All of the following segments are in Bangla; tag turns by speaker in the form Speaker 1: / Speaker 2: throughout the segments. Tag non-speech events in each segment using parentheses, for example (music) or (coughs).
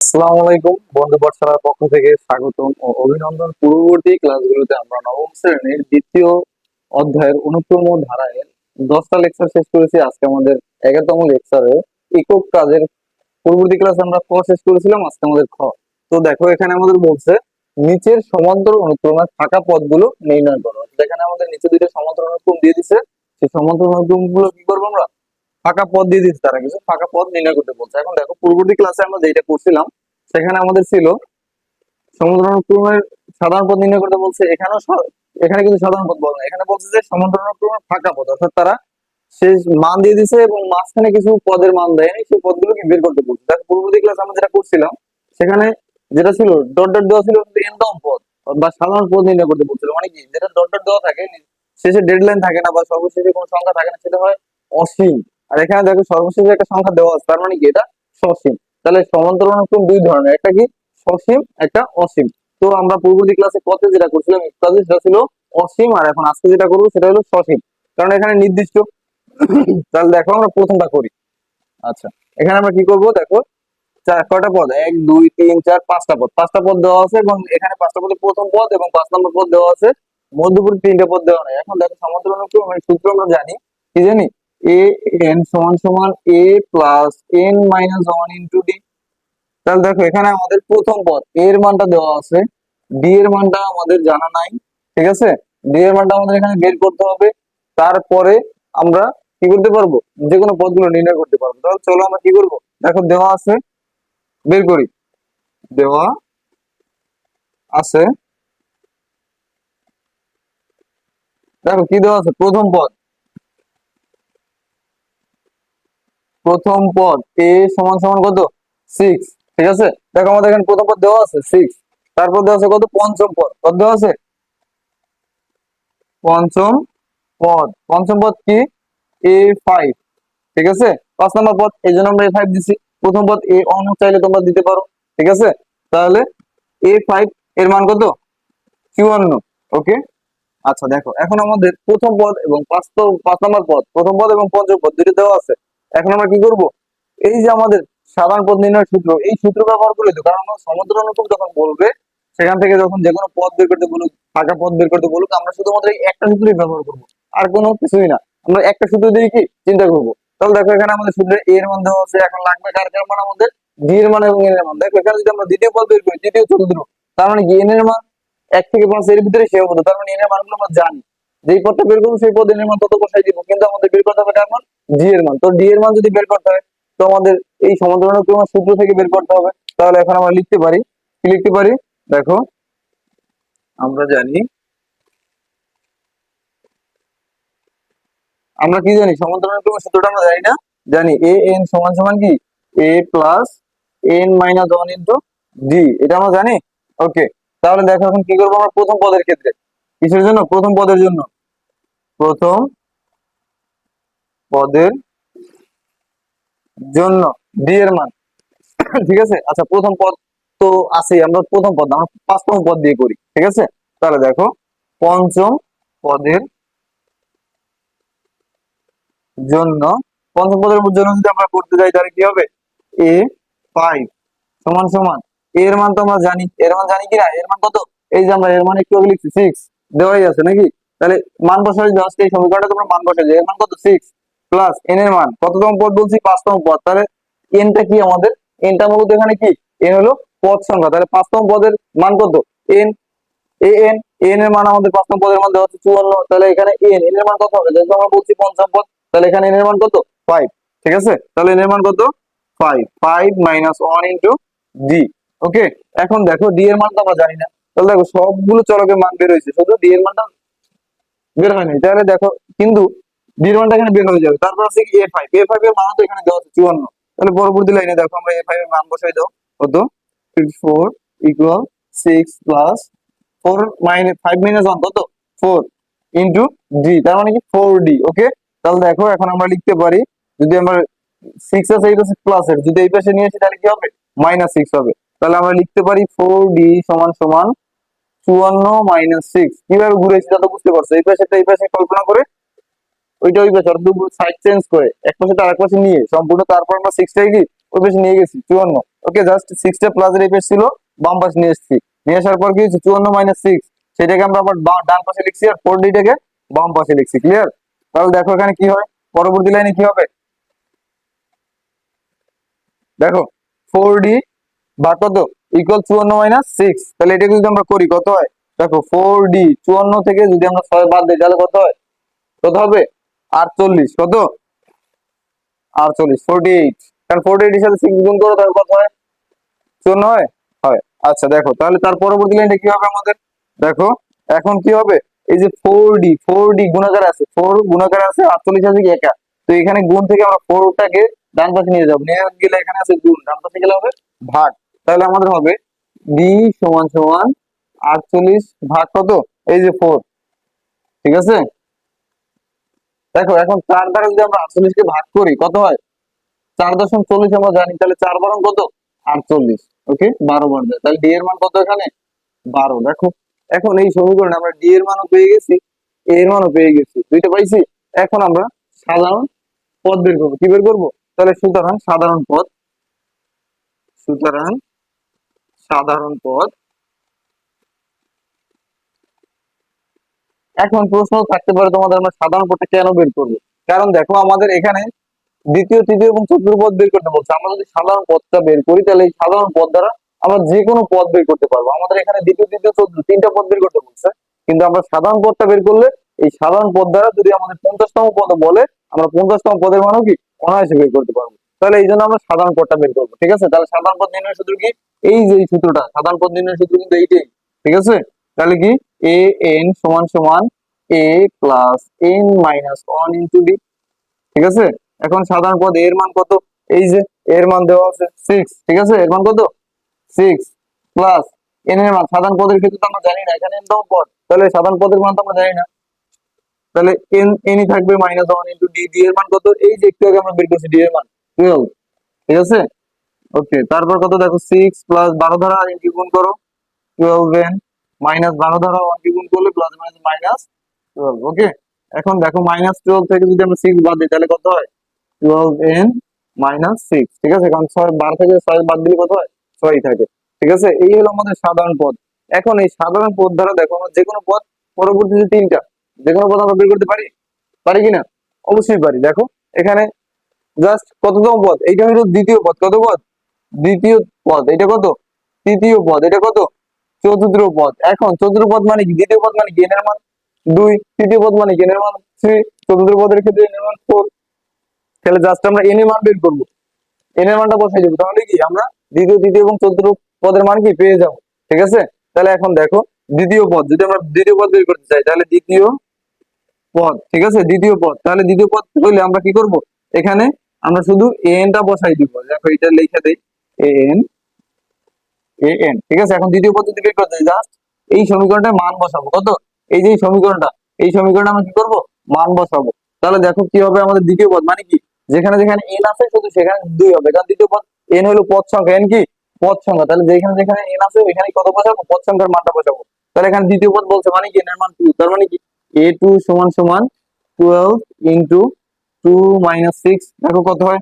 Speaker 1: আসসালামু আলাইকুম। বন্ধু পক্ষ থেকে স্বাগতম ও অভিনন্দন। পূর্ববর্তী ক্লাসগুলোতে আমরা নবম শ্রেণির দ্বিতীয় অধ্যায়ের অনুক্রম ধারায় দশটা লেকচার শেষ করেছি। আজকে আমাদের এগারোতম লেকচারে একক কাজের পূর্ববর্তী ক্লাসে আমরা ক শেষ করেছিলাম, আজকে আমাদের খ। তো দেখো, এখানে আমাদের বলছে, নিচের সমান্তর অনুক্রমের ফাঁকা পথগুলো নির্ণয় করো। এখানে আমাদের নিচে দুইটা সমান্তর অনুক্রম দিয়ে দিছে, সেই সমান্তর অনুক্রমগুলো কি করব আমরা? ফাঁকা পথ দিয়ে দিচ্ছে তারা কিছু, ফাঁকা পথ নির্ণয় করতে বলছে। এখন দেখো, পূর্ববর্তী ক্লাসে আমরা যেটা করছিলাম, সেখানে আমাদের ছিল সমুদ্রানুক্রমের সাধারণ পথ নির্ণয় করতে বলছে, এখানেও এখানে কিন্তু সাধারণ পথ বলে না এখানে বলছে যে সমুদ্রানুক্রমের ফাঁকা পথ, অর্থাৎ তারা সে মান দিয়ে দিছে এবং মাঝখানে কিছু পদের মান দেয়নি, সেই পদগুলোকে বের করতে বলছে। দেখো পূর্ববর্তী ক্লাসে আমরা যেটা করছিলাম, সেখানে যেটা ছিল ডট ডট দেওয়া ছিল এনদম পদ বা সাধারণ পদ নির্ণয় করতে বলছিল। মানে কি? যেটা ডট ডট দেওয়া থাকে, শেষে ডেডলাইন থাকে না বা সর্বশেষে কোনো সংখ্যা থাকে না, সেটা হয় অসীম। আর এখানে দেখো সর্বশেষে একটা সংখ্যা দেওয়া আছে, তার মানে কি এটা? সসীম। তাহলে সমান্তরাল অনুক্রম দুই ধরনের, একটা কি? সসীম, একটা অসীম। তো আমরা পূর্ববর্তী ক্লাসে কত যেটা করছিলাম ইত্যাদি সেটা ছিল অসীম, আর এখন আজকে যেটা করব সেটা হলো সসীম। কারণ এখানে নির্দিষ্ট, তাহলে দেখো আমরা প্রথমটা করি। আচ্ছা এখানে আমরা কি করব, দেখো, চার, কয়টা পদ? এক, দুই, তিন, চার, পাঁচটা পদ। পাঁচটা পদ দেওয়া আছে এবং এখানে পাঁচটা পদে প্রথম পদ এবং পাঁচ নম্বর পদ দেওয়া আছে। মধ্যবর্তী তিনটে পদ দেওয়া নেই। এখন দেখো সমান্তরাল অনুক্রমের সূত্র আমরা জানি, কি জানি? এ সমান সমান A plus N minus one into D তাহলে দেখো, এখানে আমাদের প্রথম পদ এর মানটা দেওয়া আছে ডি এর মানটা আমাদের জানা নাই, ঠিক আছে? ডি এর মানটা আমাদের এখানে বের করতে হবে, তারপরে আমরা কি করতে পারব? যে কোনো পদগুলো নির্ণয় করতে পারব। তাহলে চলো আমরা কি করব? দেখো, দেওয়া আছে, বের করি। দেওয়া আছে, দেখো কি দেওয়া আছে? প্রথম পদ প্রথম পদ এ সমান সমান কত? সিক্স ঠিক আছে? দেখো আমাদের এখানে প্রথম পদ দেওয়া আছে সিক্স তারপর দেওয়া আছে কত? পঞ্চম পদ, কত দেওয়া আছে? পঞ্চম পদ পঞ্চম পদ কি? এ ফাইভ ঠিক আছে? পাঁচ নম্বর পদ, এই জন্য আমরা এ ফাইভ দিছি, প্রথম পদ এ অন চাইলে তোমরা দিতে পারো, ঠিক আছে? তাহলে এ ফাইভ এর মান কত? চুয়ান্ন ওকে আচ্ছা দেখো, এখন আমাদের প্রথম পদ এবং পাঁচ পাঁচ নম্বর পদ, প্রথম পদ এবং পঞ্চম পদ দুটো দেওয়া আছে। এখন আমরা কি করব? এই যে আমাদের সাধারণ পদ নির্ণয়ের সূত্র, এই সূত্র ব্যবহার করে তো, কারণ সমুদ্র অনুকূল যখন বলবে, সেখান থেকে যখন যে কোনো পদ বের করতে বলুক, ফাঁকা পদ বের করতে বলুক, আমরা শুধুমাত্র এই একটা সূত্রই ব্যবহার করব। আর কোনো কিছুই না। আমরা একটা সূত্র দিয়ে কি চিন্তা করব? তাহলে দেখো এখানে আমাদের সূত্রে এর মান দেওয়া আছে, এখন লাগবে কার কার মান আমাদের? ডি এর মান এবং এর মান। দেখো এখানে যদি আমরা দ্বিতীয় পদ বের করি, দ্বিতীয় চতুর্থ, তার মানে কি এন এর মান এক থেকে পাঁচ এর ভিতরে সীমাবদ্ধ, তার মানে এন এর মানগুলো আমরা জানি। যেই পদটা বের করব সেই পদ এন এর মান তত বসাই দিব। কিন্তু আমাদের বের করতে হবে কার মান ডি এর মান। তো ডি এর মান যদি বের করতে হয়, তো আমাদের এই সমান্তরাল ক্রমের সূত্র থেকে বের করতে হবে। তাহলে এখন আমরা লিখতে পারি। কি লিখতে পারি? দেখো, আমরা জানি, আমরা কি জানি? সমান্তরাল ক্রমের সূত্রটা আমরা জানি না। জানি এ এন সমান সমান কি? A plus N minus one into D এটা আমরা জানি? ওকে তাহলে দেখো এখন কি করব আমরা প্রথম পদের ক্ষেত্রে। কিসের জন্য? প্রথম পদের জন্য। প্রথম পদের জন্য। ডি এর মান। ঠিক আছে? আচ্ছা প্রথম পদ তো আছে আমরা প্রথম পদ আমরা পাঁচতম পদ দিয়ে করি। ঠিক আছে? তাহলে দেখো, পঞ্চম পদের জন্য, পঞ্চম পদের জন্য যদি আমরা করতে যাই, তাহলে কি হবে? এ ফাইভ সমান সমান। এর মান তো আমরা জানি এর মান জানি কিনা? এর মান কত? এই যে আমরা এর মান একটু লিখছি সিক্স দেওয়াই আছে নাকি? তাহলে মান বসাই জাস্ট এই সমীকরণটা তোমরা মান বসাই এর মান কত? সিক্স প্লাস এন এর মান। কততম পদ বলছি? পাঁচতম পদ। তাহলে এনটা কি আমাদের? এনটা মূলত এখানে কি? এন হলো পদ সংখ্যা। তাহলে পাঁচতম পদের মান কত? এন এ এন এন এর মান আমাদের পাঁচতম পদের মান দেওয়া হচ্ছে চুয়ান্ন। তাহলে এখানে এন এন এর মান কত হবে? যেহেতু আমরা বলছি পঞ্চম পদ, তাহলে এখানে এন এর মান কত? ফাইভ ঠিক আছে? তাহলে এন এর মান কত? Five five minus one into D okay এখন দেখো ডি এর মান তো আমরা জানি না। তাহলে দেখো সবগুলো চলকের মান বের হয়েছে। শুধু ডি এর মানটা বের হয়নি। তাহলে দেখো, কিন্তু ডি এর মানটা এখানে বের হয়ে যাবে। তারপর আছে কি এ ফাইভ এ ফাইভ এর মান তো এখানে দেওয়া আছে, চুয়ান্ন। তাহলে পরবর্তী লাইনে দেখো আমরা এ ফাইভ এর মান বসাই দাও। কত? Fifty four equal six plus four minus five minus one কত? ফোর ইন্টু ডি তার মানে কি? ফোর ডি ওকে তাহলে দেখো, এখন আমরা লিখতে পারি, যদি আমরা সিক্স আছে এই পাশে প্লাস এর, যদি এই পাশে নিয়ে আসি, তাহলে কি হবে? মাইনাস সিক্স হবে। তাহলে আমরা লিখতে পারি ফোর ডি সমান সমান চুয়ান্ন মাইনাস সিক্স। কীভাবে ঘুরেছি তা তো বুঝতে পারছ। এই পাশে এই পাশে কল্পনা করে। ওইটা ওই পাশে অর্থাৎ সাইড চেঞ্জ করে। এক পাশে তার এক পাশে নিয়ে, সম্পূর্ণ তারপর আমরা সিক্সটাই কি ওই পাশে নিয়ে গেছি, চুয়ান্ন। ওকে জাস্ট সিক্সটা প্লাস এর এফেক্ট ছিল, বাম পাশে নিয়ে এসেছি। নিয়ে আসার পর কি হচ্ছে চুয়ান্ন মাইনাস সিক্স। সেটাকে আমরা আবার ডান পাশে লিখছি আর ফোর ডিটাকে বাম পাশে লিখছি। ক্লিয়ার তাহলে দেখো এখানে কি হয়? পরবর্তী লাইনে কি হবে? দেখো ফোর ডি বা কত ইকুয়াল চুয়ান্ন মাইনাস সিক্স তাহলে এটাকে যদি আমরা করি, কত হয়? দেখো ফোর ডি চুয়ান্ন থেকে যদি আমরা ছয় বাদ দিই, তাহলে কত হয়? কত হবে? আটচল্লিশ। কত? আটচল্লিশ। ফোরটি এইট কারণ ফোরটি এইট সাথে সিক্স গুণ করো, তাহলে কত হয়? চুয়ান্ন হয়? হয়। আচ্ছা দেখো, তাহলে তার পরবর্তী লাইনটা কি হবে আমাদের? দেখো, এখন কি হবে? এই যে ফোর ডি ফোর ডি গুণাকার আছে। ফোর গুণাকার আছে, আটচল্লিশ আছে কি একা? তো এখানে গুণ থেকে আমরা ফোরটাকে ডান পাশে নিয়ে যাব। নিয়ে গেলে এখানে আছে গুণ। ডান পাশে গেলে হবে ভাগ। তাহলে আমাদের হবে ডি সমান সমান আটচল্লিশ ভাগ কত? এই যে ফোর ঠিক আছে? দেখো, এখন চার দ্বারা যদি আমরা আটচল্লিশকে ভাগ করি, কত হয়? চার দশমিক চল্লিশ আমরা জানি, তাহলে চার বারং কত? আটচল্লিশ। ওকে? বারো বার যায় তাহলে ডি এর মান কত এখানে? বারো। দেখো, এখন এই সমীকরণে আমরা ডি এর মানও পেয়ে গেছি এ এর মানও পেয়ে গেছি। দুইটা পাইছি? এখন আমরা সাধারণ পদ বের করব। কি বের করব? তাহলে সুতরাং সাধারণ পদ, সুতরাং সাধারণ পদ। এখন প্রশ্ন থাকতে পারে তোমাদের আমরা সাধারণ পদটা কেন বের করব? কারণ দেখো আমাদের এখানে দ্বিতীয়, তৃতীয় এবং চতুর্থ পদ বের করতে বলছে। আমরা যদি সাধারণ পদটা বের করি, তাহলে এই সাধারণ পদ দ্বারা আমরা যে কোনো পদ বের করতে পারব। আমাদের এখানে দ্বিতীয়, তৃতীয়, চতুর্থ তিনটা পদ বের করতে বলছে। কিন্তু আমরা সাধারণ পদটা বের করলে এই সাধারণ পদ দ্বারা যদি আমাদের পঞ্চাশতম পদ বলে, আমরা পঞ্চাশতম পদের মানও কি অনায়াসে বের করতে পারব। তাহলে এই জন্য আমরা সাধারণ পদটা বের করব, ঠিক আছে? তাহলে সাধারণ পদ নির্ণয় সূত্র কি? এই যে সূত্রটা, সাধারণ পদ নির্ণয় সূত্র কিন্তু এইটাই, ঠিক আছে? তাহলে কি? এ এন সমান সমান A plus N minus one into D ঠিক আছে? এখন সাধারণ পদ এর মান কত? এই যে এর মান দেওয়া আছে সিক্স ঠিক আছে? এর মান কত? সিক্স প্লাস এন এর মান, সাধারণ পদের ক্ষেত্রে তো আমরা জানি না, এখানে এন পদ, তাহলে সাধারণ পদের মান তো আমরা জানি না। তাহলে এন এনই থাকবে minus one into D D এর মান কত? এই যে একটু আগে আমরা বের করছি ডি এর মান। টুয়েলভ ঠিক আছে? ওকে তারপর কত? দেখো সিক্স প্লাস বারো ধারা ইন্টু গুণ করো। টুয়েলভ এন মাইনাস বারো ধারা ওয়ান গুণ করলে plus minus minus twelve okay এখন দেখো মাইনাস টুয়েলভ থেকে যদি আমরা সিক্স বাদ দিই, তাহলে কত হয়? টুয়েলভ এন মাইনাস সিক্স ঠিক আছে? কারণ ছয়, বারো থেকে ছয় বাদ দিলে কত হয়? ছয় থাকে, ঠিক আছে? এই হলো আমাদের সাধারণ পদ। এখন এই সাধারণ পদ দ্বারা দেখো, আমরা যে কোনো পদ পরবর্তী যে তিনটা, যে কোনো পদ আমরা বের করতে পারি? পারি কিনা? অবশ্যই পারি। দেখো, এখানে জাস্ট কততম পদ? এইটা হলো দ্বিতীয় পদ। কত পদ? দ্বিতীয় পদ। এটা কত? তৃতীয় পদ। এটা কত? চতুর্থ পদ। এখন চতুর্থ পদ মানে কি? দ্বিতীয় পদ মানে এর মান দুই। তৃতীয় পদ মানে এর মান থ্রি চতুর্থ পদের ক্ষেত্রে এর মান ফোর তাহলে জাস্ট আমরা এন এর মান বের করব। এন এর মানটা বসাই দেবো। তাহলে কি? আমরা দ্বিতীয়, তৃতীয় এবং চতুর্থ পদের মান কি? পেয়ে যাব। ঠিক আছে? তাহলে এখন দেখো, দ্বিতীয় পদ। যদি আমরা দ্বিতীয় পদ বের করতে চাই, তাহলে দ্বিতীয় পদ। ঠিক আছে? দ্বিতীয় পদ। তাহলে দ্বিতীয় পদ হইলে আমরা কি করব? এখানে আমরা শুধু এনটা বসাই দিব। দেখো, এটা লিখে দেই। এন এন ঠিক আছে? এখন দ্বিতীয় পদ্ধতি বের করতে জাস্ট এই সমীকরণটায় মান বসাবো। কত? এই যে সমীকরণটা, এই সমীকরণে আমরা কি করব? মান বসাবো। তাহলে দেখো কি হবে আমাদের দ্বিতীয় পদ। মানে কি? যেখানে যেখানে এন আছে, শুধু সেখানে দুই হবে। কারণ দ্বিতীয় পদ এন হলো পদ সংখ্যা। এন কি? পদ সংখ্যা। তাহলে যেখানে যেখানে এন আছে, ওইখানে কত বসাবো? পদ সংখ্যার মানটা বসাবো। তাহলে এখানে দ্বিতীয় পদ বলছে মানে কি? এন এর মান টু তার মানে কি? এ টু সমান সমান twelve into two minus six দেখো কত হয়?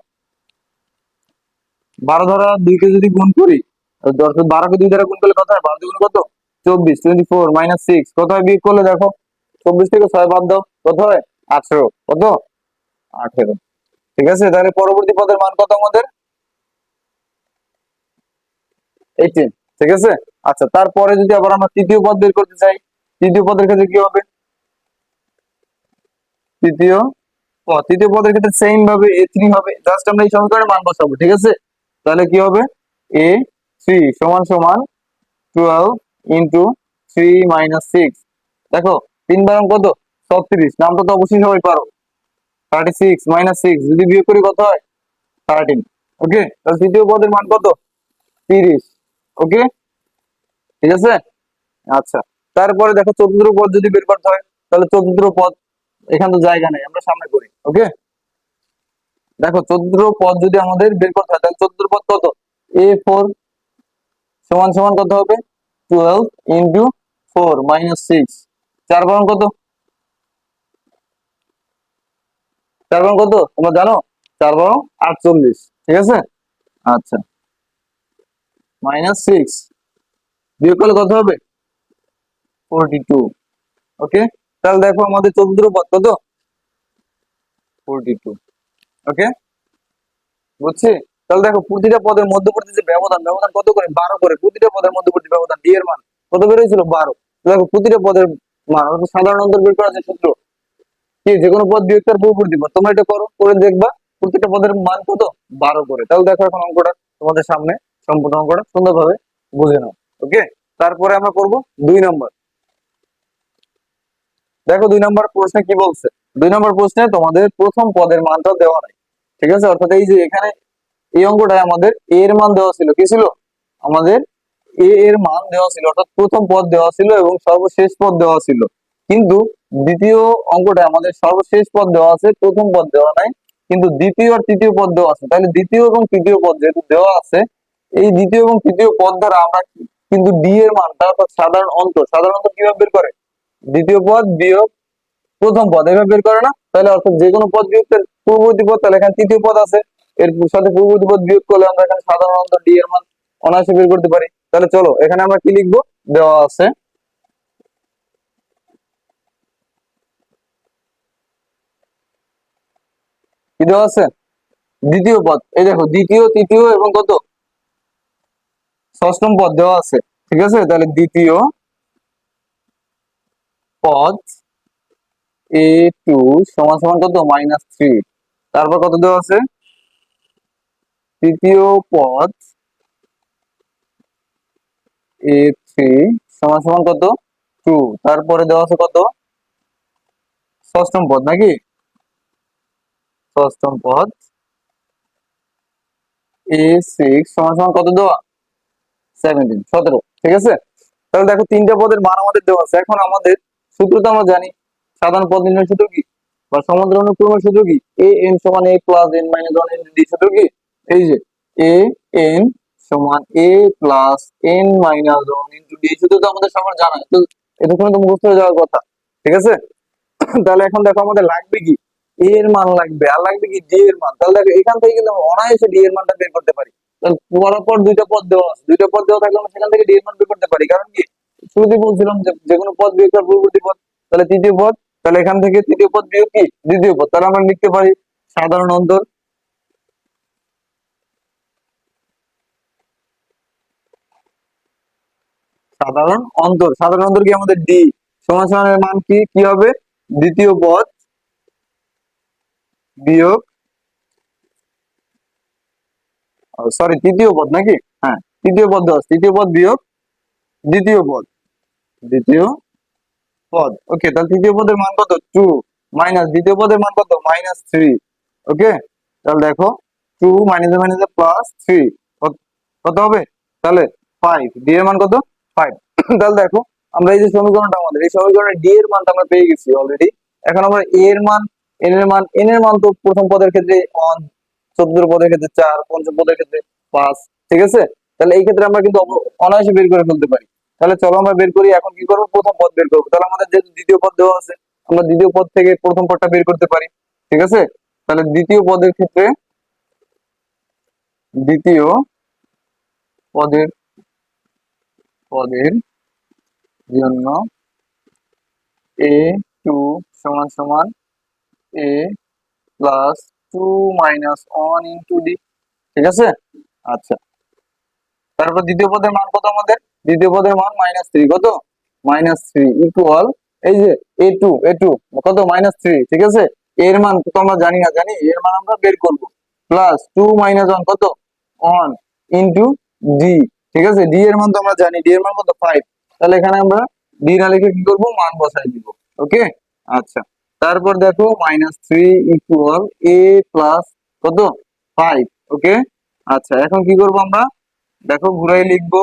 Speaker 1: বারো দ্বারা দুইকে যদি গুণ করি অর্থাৎ বারোকে দুই গুণ করলে কত হয়? বারো কত? চব্বিশ টোয়েন্টি ফোর মাইনাস সিক্স কত হয়? বিয়োগ করলে দেখো, চব্বিশ থেকে ছয় বাদ দাও, কত হয়? আঠেরো, কত? আঠেরো। ঠিক আছে? তাহলে পরবর্তী পদের মান কত আমাদের? এইটিন ঠিক আছে? আচ্ছা তারপরে যদি আবার আমরা তৃতীয় পদ বের করতে চাই, তৃতীয় পদের ক্ষেত্রে কি হবে? তৃতীয় তৃতীয় পদের ক্ষেত্রে সেম ভাবে এ থ্রি হবে। জাস্ট আমরা এই সমীকরণে মান বসাবো, ঠিক আছে? তাহলে কি হবে? এ থ্রি সমান সমান twelve into three minus six দেখো, তিন বারং কত? ছত্রিশ। নামটা তো অবশ্যই সবাই পারো। থার্টি সিক্স মাইনাস সিক্স যদি বিয়োগ করি কত হয়? থার্টিন ওকে তাহলে তৃতীয় পদের মান কত? তিরিশ। ওকে ঠিক আছে? আচ্ছা। তারপরে দেখো চতুর্থ পদ যদি বের করতে হয়, তাহলে চতুর্থ পদ এখানে তো জায়গা নেই, আমরা সামনে করি। ওকে দেখো চতুর্থ পদ যদি আমাদের বের করতে হয়, তাহলে চতুর্থ পদ কত? এ ফোর সমান সমান কত হবে? Twelve into four minus six চার বরং কত? চার বরং কত? তোমরা জানো? চার বরং আটচল্লিশ। ঠিক আছে? আচ্ছা। মাইনাস সিক্স বিয়োগ করলে কত হবে? ফোরটি টু ওকে তাহলে দেখো আমাদের চতুর্থ পদ কত? ফোরটি টু ওকে তাহলে দেখো, প্রতিটা পদের মধ্যবর্তী যে ব্যবধান ব্যবধান কত করে? বারো করে। প্রতিটা পদের মধ্যবর্তী ব্যবধান এর মান কত বারো। দেখো, প্রতিটা পদের মান সাধারণ অন্তর বের আছে সূত্র, কি? যে কোনো পদ বিয়োগ তার পদ। তোমরা এটা করো, করে দেখবা, প্রতিটা পদের মান কত? বারো করে। তাহলে দেখো এখন অঙ্কটা তোমাদের সামনে, সম্পূর্ণ অঙ্কটা সুন্দরভাবে বুঝে নাও। ওকে তারপরে আমরা করব দুই নম্বর। দেখো, দুই নম্বর প্রশ্নে কি বলছে? দুই নম্বর প্রশ্নে তোমাদের প্রথম পদের মানটা দেওয়া নাই, ঠিক আছে? অর্থাৎ এই যে এখানে এই অঙ্কটায় আমাদের এ এর মান দেওয়া ছিল, কি ছিল? আমাদের এ এর মান দেওয়া ছিল, অর্থাৎ প্রথম পদ দেওয়া ছিল এবং সর্বশেষ পদ দেওয়া ছিল। কিন্তু দ্বিতীয় অঙ্কটায় আমাদের সর্বশেষ পদ দেওয়া আছে, প্রথম পদ দেওয়া নাই, কিন্তু দ্বিতীয় আর তৃতীয় পদ দেওয়া আছে। তাহলে দ্বিতীয় এবং তৃতীয় পদ যেহেতু দেওয়া আছে, এই দ্বিতীয় এবং তৃতীয় পদ দ্বারা আমরা কিন্তু ডি এর মানটা অর্থাৎ সাধারণ অন্তর সাধারণ অন্তর কীভাবে বের করে? দ্বিতীয় পদ বিয়োগ প্রথম পদ, এভাবে বের করে না। তাহলে অর্থাৎ যে কোনো পদ বিয়োগ তার পূর্ববর্তী পদ, তাহলে এখানে তৃতীয় পদ আছে। এর সাথে পূর্ববর্তী পদ বিয়োগ করলে আমরা এখানে সাধারণ অন্তর ডি এর মান অনায়াসে বের করতে পারি। তাহলে চলো, এখানে আমরা কি লিখব? দেওয়া আছে। কি দেওয়া আছে? দ্বিতীয় পদ। এই দেখো, দ্বিতীয়, তৃতীয় এবং কত? ষষ্ঠম পদ দেওয়া আছে। ঠিক আছে? তাহলে দ্বিতীয় পদ এ টু সমান সমান কত? মাইনাস থ্রি তারপর কত দেওয়া আছে? তৃতীয় পদ এ থ্রি সমান সমান কত? টু তারপরে দেওয়া আছে কত? ষষ্ঠম পদ নাকি? ষষ্ঠম পদ। এ সিক্স সমান সমান কত দেওয়া? সেভেন্টিন সতেরো। ঠিক আছে? তাহলে দেখো, তিনটা পদের মান আমাদের দেওয়া আছে। এখন আমাদের সূত্র তো আমরা জানি। সাধারণ পদ নির্ণয় সূত্র কি বা সমান্তরাল অনুক্রমের সূত্র কি এ এন সমান A plus N minus one N D সূত্র কি এই যে এ এন সমান A plus N minus one into D সূত্র তো আমাদের সবার জানা। তো এতক্ষণ তো মুখস্থ হয়ে যাওয়ার কথা, ঠিক আছে? তাহলে এখন দেখো আমাদের লাগবে কি? এ এর মান লাগবে, আর লাগবে কি? ডি এর মান। তাহলে দেখো, এখান থেকে কিন্তু আমরা অনায়াসে ডি এর মানটা বের করতে পারি। তাহলে পরপর দুইটা পদ দেওয়া আছে। দুইটা পদ দেওয়া থাকলে আমরা সেখান থেকে ডি এর মান বের করতে পারি। কারণ কি? শুরুতেই বলছিলাম যে যে কোনো পদ বিয়োগ পূর্ববর্তী পদ, তাহলে তৃতীয় পদ তাহলে এখান থেকে তৃতীয় পদ বিয়োগ কি? দ্বিতীয় পদ। তাহলে আমরা লিখতে পারি সাধারণ অন্তর। সাধারণ অন্তর। সাধারণ অন্তর কি আমাদের ডি সমান সমানের মান কি? কি হবে? দ্বিতীয় পদ বিয়োগ সরি তৃতীয় পদ নাকি? হ্যাঁ তৃতীয় পদ দশ। তৃতীয় পদ বিয়োগ দ্বিতীয় পদ। দ্বিতীয় পদ। ওকে তাহলে তৃতীয় পদের মান কত? টু মাইনাস দ্বিতীয় পদের মান কত? মাইনাস থ্রি ওকে তাহলে দেখো two minus minus plus three কত হবে? তাহলে ফাইভ ডি এর মান কত? ফাইভ (coughs) তাহলে দেখো, আমরা এই যে সমীকরণটা আমাদের, এই সমীকরণে ডি এর মানটা আমরা পেয়ে গেছি অলরেডি এখন আমরা এ এর মান এন এর মান এন এর মান তো প্রথম পদের ক্ষেত্রে ওয়ান চোদ্দ পদের ক্ষেত্রে চার, পঞ্চম পদের ক্ষেত্রে পাঁচ। ঠিক আছে? তাহলে এই ক্ষেত্রে আমরা কিন্তু অনায়াসে বের করে ফেলতে পারি। তাহলে চলো আমরা বের করি, এখন কি করব? প্রথম পদ বের করব। তাহলে আমাদের যেহেতু দ্বিতীয় পদ দেওয়া আছে, আমরা দ্বিতীয় পদ থেকে প্রথম পদটা বের করতে পারি, ঠিক আছে? তাহলে দ্বিতীয় পদের ক্ষেত্রে, দ্বিতীয় পদের পদের জন্য এ টু সমান সমান A plus two minus one into D ঠিক আছে? আচ্ছা। তারপর দ্বিতীয় পদের মান কত আমাদের? দ্বিতীয় পদের মান মাইনাস থ্রি কত? মাইনাস থ্রি ইকুয়াল এই যে এ টু এ টু কত? মাইনাস থ্রি ঠিক আছে? এর মান তো আমরা জানি না, জানি? এর মান আমরা বের করব। প্লাস টু মাইনাস ওয়ান কত? ওয়ান ইন্টু ডি ঠিক আছে? ডি এর মান তো আমরা জানি ডি এর মান কত? ফাইভ তাহলে এখানে আমরা ডি না লিখে কি করব? মান বসাই দিব। ওকে আচ্ছা। তারপর দেখো minus three equal A plus কত? ফাইভ ওকে আচ্ছা এখন কি করব আমরা? দেখো, ঘুরাই লিখব।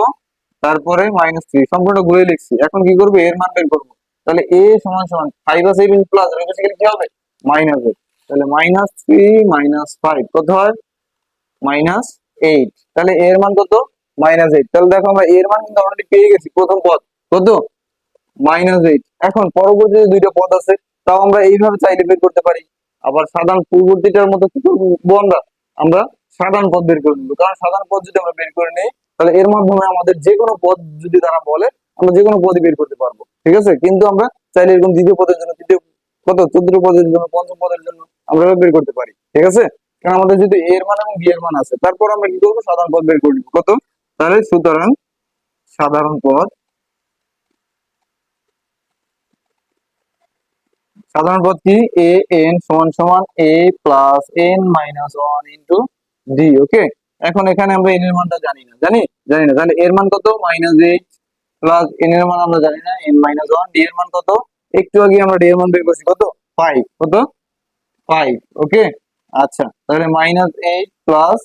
Speaker 1: তারপরে মাইনাস থ্রি সম্পূর্ণ ঘুরে লিখছি। এখন কি করব? এর মান বের করব। তাহলে এ সমান সমান ফাইভ আছে প্লাস বেসিক্যালি কি হবে? মাইনাস এ তাহলে মাইনাস থ্রি মাইনাস ফাইভ কত হয়? মাইনাস এইট তাহলে এর মান কত? মাইনাস এইট তাহলে দেখো আমরা এর মান কিন্তু অলরেডি পেয়ে গেছি, প্রথম পদ। কত? মাইনাস এইট এখন পরবর্তী যে দুইটা পদ আছে, তাও আমরা এইভাবে চাইলে বের করতে পারি। আবার সাধারণ পূর্ববর্তীটার মতো কি করব? আমরা আমরা সাধারণ পদ বের করে নেব। কারণ সাধারণ পদ যদি আমরা বের করে নিই তাহলে এর মাধ্যমে আমাদের যে কোনো পদ যদি তারা বলে, আমরা যে কোনো পদই বের করতে পারব, ঠিক আছে? কিন্তু আমরা চাইলে এরকম দ্বিতীয় পদের জন্য, তৃতীয় কত? চতুর্থ পদের জন্য, পঞ্চম পদের জন্য আমরা বের করতে পারি, ঠিক আছে? কারণ আমাদের যদি এর মান এবং বি এর মান আছে, তারপর আমরা কি করব? সাধারণ পদ বের করে কত? তাহলে সুতরাং সাধারণ পদ সাধারণ পদ কি? এ, এন সমান সমান A plus N minus one into D, okay? এখন এখানে আমরা এন এর মানটা জানি না। জানি? জানি না। তাহলে এর মান কত? মাইনাস এইট প্লাস এন এর মান আমরা জানি না। এন মাইনাস ওয়ান ডি এর মান কত? একটু আগে আমরা ডি এর মান বের করছি। কত? ফাইভ কত? ফাইভ ওকে আচ্ছা তাহলে minus eight plus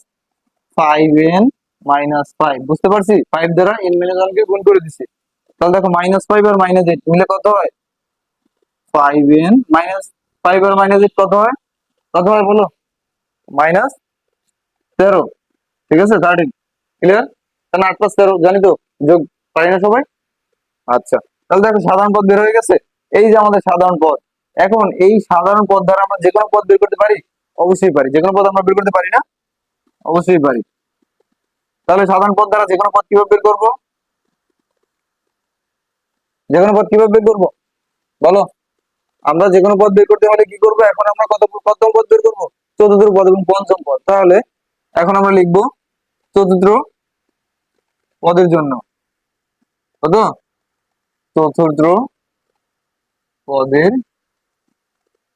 Speaker 1: five N minus five বুঝতে পারছি? ফাইভ দ্বারা এন মাইনাস ওয়ান কে গুণ করে দিছি। তাহলে দেখো মাইনাস ফাইভ আর মাইনাস এইট মিলে কত হয়? ফাইভ এন মাইনাস ফাইভ আর মাইনাস এইট কত হয়? কত হয় বলো? মাইনাস তেরো। ঠিক আছে থার্টিন ক্লিয়ার তাহলে আট প্লাস তেরো, জানি তো, যোগ পারি না সবাই? আচ্ছা তাহলে দেখো সাধারণ পদ বের হয়ে গেছে। এই যে আমাদের সাধারণ পদ, এখন এই সাধারণ পদ দ্বারা আমরা যে কোনো পদ বের করতে পারি? অবশ্যই পারি যে কোনো পদ আমরা বের করতে পারি না? অবশ্যই পারি। তাহলে সাধারণ পদ দ্বারা যে কোনো পদ কীভাবে বের করব? যে কোনো পদ কীভাবে বের করব? বলো। আমরা যে কোনো পদ বের করতে হলে কি করব? এখন আমরা কত কত পদ বের করব? চতুর্থ পদ এবং পঞ্চম পদ। তাহলে এখন আমরা লিখব চতুর্থ পদের জন্য। কত? চতুর্থ পদের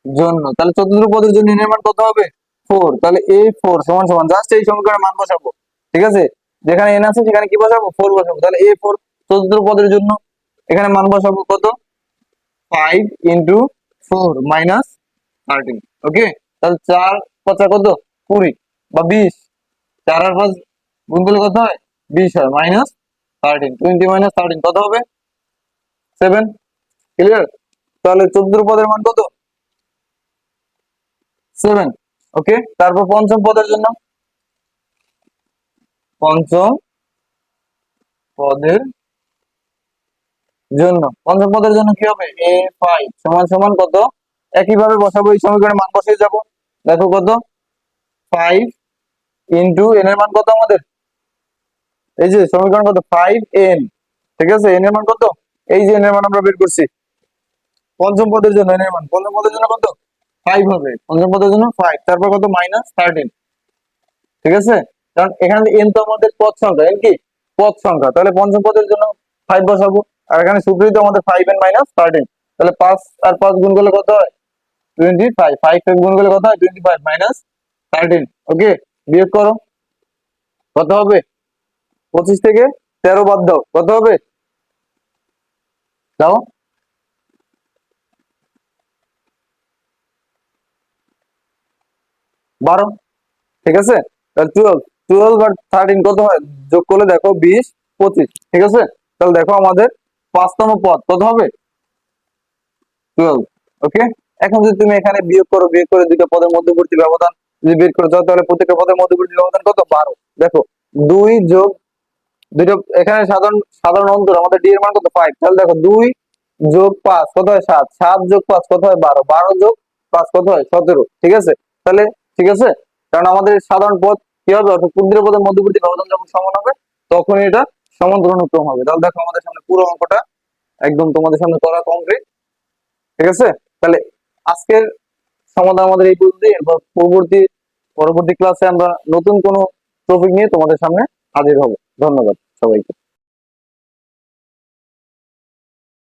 Speaker 1: জন্য। তাহলে চতুর্থ পদের জন্য এর মান কত হবে? ফোর তাহলে এই ফোর সমান সমান। জাস্ট এই সমীকরণে মান বসাবো। ঠিক আছে? যেখানে এন আছে, সেখানে কি বসাবো? ফোর বসাবো। তাহলে এ ফোর চতুর্থ পদের জন্য এখানে মান বসাবো কত? Five into four minus thirteen okay তাহলে চার পাঁচা কত? কুড়ি বা বিশ। চার আর পাঁচ গুণ করলে কত হয়? বিশ হয়। Minus thirteen twenty minus thirteen কত হবে? সেভেন ক্লিয়ার তাহলে চোদ্দ পদের মান কত? সেভেন ওকে তারপর পঞ্চম পদের জন্য? পঞ্চম পদের জন্য। পঞ্চম পদের জন্য কি হবে? এ ফাইভ সমান সমান কত? একইভাবে বসাবো, এই সমীকরণে মান বসিয়ে যাব। দেখো কত? ফাইভ ইন্টু এন এর মান কত আমাদের? এই যে সমীকরণ কত? ফাইভ এন ঠিক আছে? এন এর মান কত? এই যে এন এর মান আমরা বের করছি। পঞ্চম পদের জন্য এন এর মান। পঞ্চম পদের জন্য কত? ফাইভ হবে। পঞ্চম পদের জন্য ফাইভ তারপর কত? মাইনাস থার্টিন ঠিক আছে? কারণ এখানে এন তো আমাদের পদ সংখ্যা এন কি? পদ সংখ্যা। তাহলে পঞ্চম পদের জন্য ফাইভ বসাবো। আর এখানে সুপ্রিত আমাদের ফাইভ এন মাইনাস থার্টিন তাহলে পাঁচ আর পাঁচ গুণ করলে কত হয়? টোয়েন্টি ফাইভ ফাইভ ফাইভ গুণ করলে কত হয়? Twenty five minus thirteen okay বিয়োগ করো। কত হবে? পঁচিশ থেকে তেরো বাদ দাও। কত হবে? দাও। বারো। ঠিক আছে? টুয়েলভ টুয়েলভ আর থার্টিন কত হয়? যোগ করলে দেখো বিশ, পঁচিশ। ঠিক আছে? তাহলে দেখো আমাদের পাঁচতম পদ। কত হবে? Twelve okay? এখন যদি তুমি এখানে বিয়োগ করো, বিয়োগ করে দুটো পদের মধ্যবর্তী ব্যবধান যদি বের করে, তাহলে প্রত্যেকটা পদের মধ্যবর্তী ব্যবধান কত? বারো। দেখো, দুই যোগ দুটো, এখানে সাধারণ সাধারণ অন্তর, আমাদের ডি এর মান কত? ফাইভ তাহলে দেখো দুই যোগ পাঁচ, কত হয় সাত? সাত যোগ পাঁচ, কত হয় বারো? বারো যোগ পাঁচ, কত হয় সতেরো। ঠিক আছে? তাহলে, ঠিক আছে? কারণ আমাদের সাধারণ পদ কি হবে? অর্থাৎ ক্ষুদ্র পদের মধ্যবর্তী ব্যবধান যখন সমান হবে, তখন এটা সমান্তরানুক্রম হবে। তাহলে দেখো আমাদের সামনে পুরো অঙ্কটা একদম তোমাদের সামনে করা কমপ্লিট ঠিক আছে? তাহলে আজকের সমাধান আমাদের এই পর্যন্ত এরপর পরবর্তী পরবর্তী ক্লাসে আমরা নতুন কোনো টপিক নিয়ে তোমাদের সামনে হাজির হব। ধন্যবাদ সবাইকে।